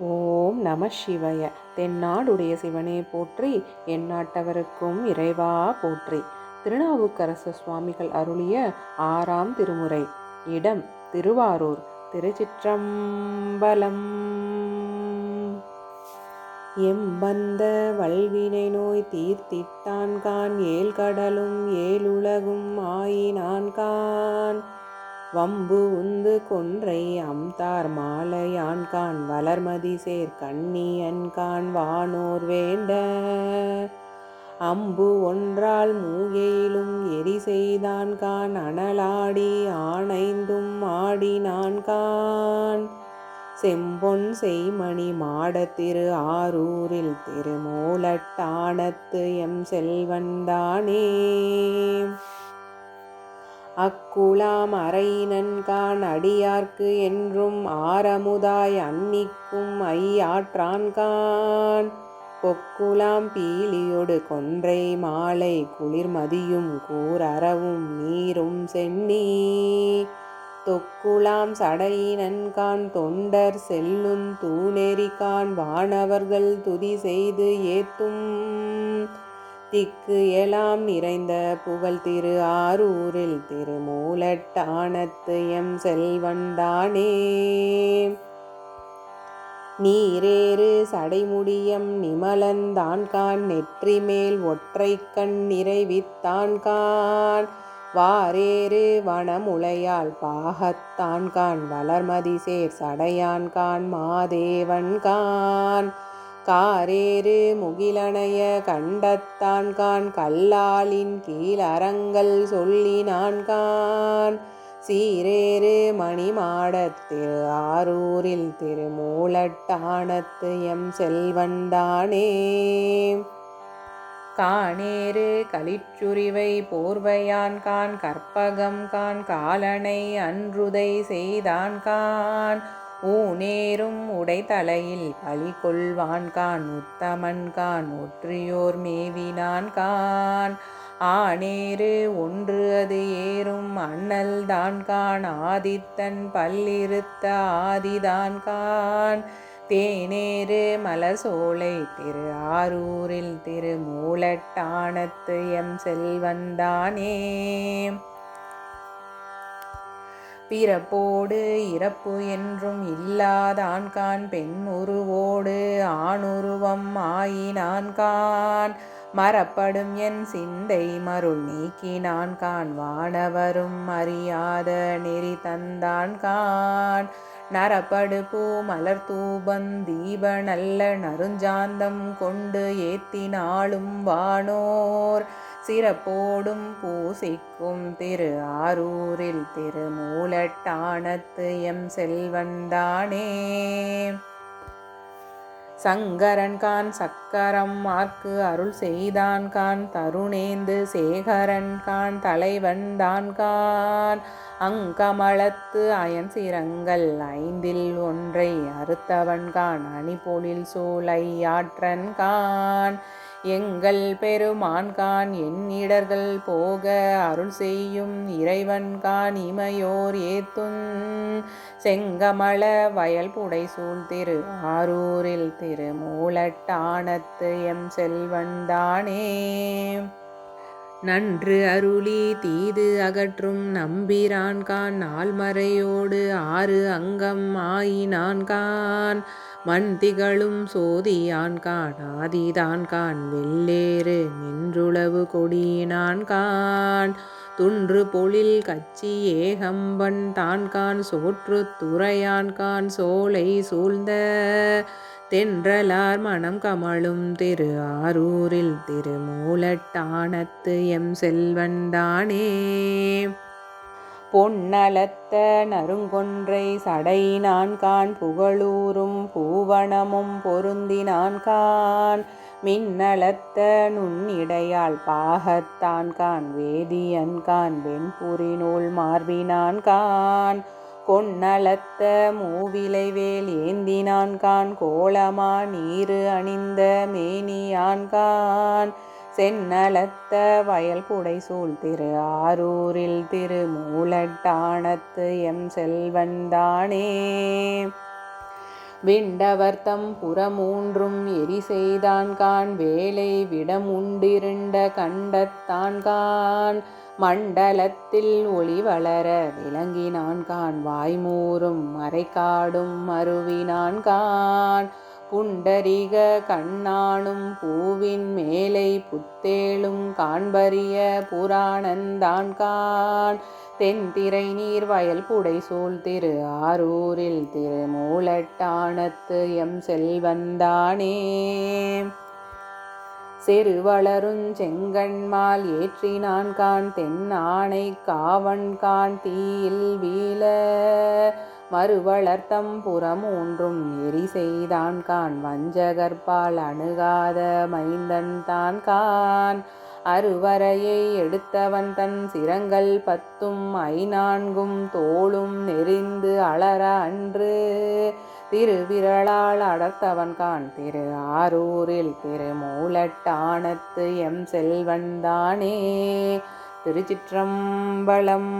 ஓம் நம சிவய. தென்னாடுடைய சிவனே போற்றி எந்நாட்டவருக்கும் இறைவா போற்றி. திருநாவுக்கரசு சுவாமிகள் அருளிய ஆறாம் திருமுறை. இடம் திருவாரூர் திருச்சிற்றம்பலம். எம்பந்த வல்வினை நோய் தீர்த்திட்டான்கான் ஏழ்கடலும் ஏழுலகும் ஆயினான்கான். வம்பு உந்து கொன்றை அம்தார் மாலையான்கான் வளர்மதி சேர் கண்ணியன்கான் வானோர் வேண்ட. அம்பு ஒன்றால் மூகையிலும் எரி செய்தான் கான் அனலாடி ஆனைந்தும் ஆடினான்கான் செம்பொன் செய்மணி மாடத்திரு ஆரூரில் திருமூலட்டானத்து எம் செல்வந்தானே அக்குலாம் அறையினன்கான் அடியார்க்கு என்றும் ஆரமுதாய் அன்னிக்கும் ஐயாற்றான்கான் கொக்குலாம் பீலியொடு கொன்றை மாலை குளிர்மதியும் கூரறவும் நீரும் சென்னி. தொக்குலாம் சடையினன்கான் தொண்டர் செல்லும் தூணெறிகான் வானவர்கள் துதி செய்து ஏத்தும். திக்கு எலாம் நிறைந்த புகழ் திரு ஆரூரில் திருமூலட்டானத்து எம் செல்வந்தானே நீரேறு சடைமுடியம் நிமலந்தான்கான் நெற்றி மேல் ஒற்றை கண் நிறைவித்தான்கான் வாரேறு வனமுளையால் பாகத்தான்கான் வளர்மதி சேர் சடையான்கான் மாதேவன்கான். காரேறு முகிலனைய கண்டத்தான்கான் கல்லாலின் கீழ் அறங்கள் சொல்லினான்கான் சீரேறு மணிமாடத்திரு ஆரூரில் திருமூலட்டானத்து எம் செல்வந்தானே காணேறு களிச்சுரிவை போர்வையான்கான் கற்பகம் கான் காலனை அன்றுதை செய்தான் கான் ஊனேரும் உடைத்தலையில் பழி கொள்வான்கான் உத்தமன்கான் ஒற்றியோர் மேவினான்கான் ஆனேறு ஒன்று அது ஏறும் அண்ணல் தான்கான் ஆதித்தன் பல்லிருத்த ஆதிதான்கான் தேனேறு மலசோலை திரு ஆரூரில் திருமூலட்டானத்து எம் செல்வந்தானே. பிறப்போடு இறப்பு என்றும் இல்லாதான்கான் பெண் உருவோடு ஆணுருவம் ஆயினான்கான் மறப்படும் என் சிந்தை மருள் நீக்கினான் கான் வானவரும் அறியாத நெறி தந்தான் கான் பூ மலர் தூபம் தீப நல்ல நறுஞ்சாந்தம் கொண்டு ஏத்தினாலும் வானோர் சிறப்போடும் பூசிக்கும் திரு ஆரூரில் திருமூலட்டானத்து எம் செல்வந்தானே. சங்கரன்கான் சக்கரம் மார்க்கு அருள் செய்தான் கான் தருணேந்து சேகரன்கான் தலைவன்தான்கான் அங்கமளத்து அயன் சிரங்கள் ஐந்தில் ஒன்றை அறுத்தவன்கான் அணிபொழில் கான். எங்கள் பெருமான்கான் என்னிடர்கள் போக அருள் செய்யும் இறைவன்கான் இமையோர் ஏத்துன் செங்கமள வயல் புடை சூழ் திரு ஆரூரில் திருமூலட்டானத்து எம் செல்வந்தானே நன்று அருளி தீது அகற்றும் நம்பிரான்கான் நால்மறையோடு ஆறு அங்கம் ஆயினான்கான் மண் திகழும் ஆதிதான் கான் வெள்ளேறு நின்றுளவு கொடியினான் கான் துன்று பொழில் கச்சி ஏகம்பன் தான்கான் சோற்று துறையான் கான் சோலை சூழ்ந்த தென்றலார் மனம் கமழும் திரு ஆரூரில் திருமூலட்டானத்து எம் செல்வந்தானே பொன்னலத்த நறுங்கொன்றை சடையினான்கான் புகழூரும் பூவனமும் பொருந்தினான்கான் மின்னலத்த நுண்ணிடையால் பாகத்தான் கான் வேதியன்கான் வெண்புரி நூல் மார்பினான்கான் கொன்னலத்த மூவிலைவேல் ஏந்தினான் கான் கோலமா நீரு அணிந்த மேனியான்கான் சென்னலத்த வயல் புடைசூழ் திரு ஆரூரில் திரு மூலட்டானத்து எம் செல்வந்தானே விண்டவர்த்தம் புறமூன்றும் எரி செய்தான்கான் வேலை விடமுண்டிருண்ட கண்டத்தான்கான் மண்டலத்தில் ஒளி வளர விளங்கினான்கான் வாய்மூறும் மறைக்காடும் மருவினான்கான் புண்டரிக கண்ணானும் பூவின் மேலை புத்தேளும் காண்பரிய புராணந்தான்கான் தென்திரை நீர் வயல் புடை சூழ் திரு ஆரூரில் திருமூலட்டானத்து எம் செல்வந்தானே செருவளருஞ் செங்கண்மால் ஏற்றினான் கான் தென்னானை காவன் கான் தீயில் வீழ மறுவளர்த்தம் புறமூன்றும் எரி செய்தான் கான். வஞ்சகற்பால் அணுகாத மைந்தன் தான் கான். அருவரையை எடுத்தவன் தன் சிரங்கள் பத்தும் ஐநான்கும் தோளும் நெறிந்து அலற அன்று. திருவிரலால் அடர்த்தவன் கான். திரு ஆரூரில் திருமூலட்டானத்து எம் செல்வன்தானே திருச்சிற்றம்பலம்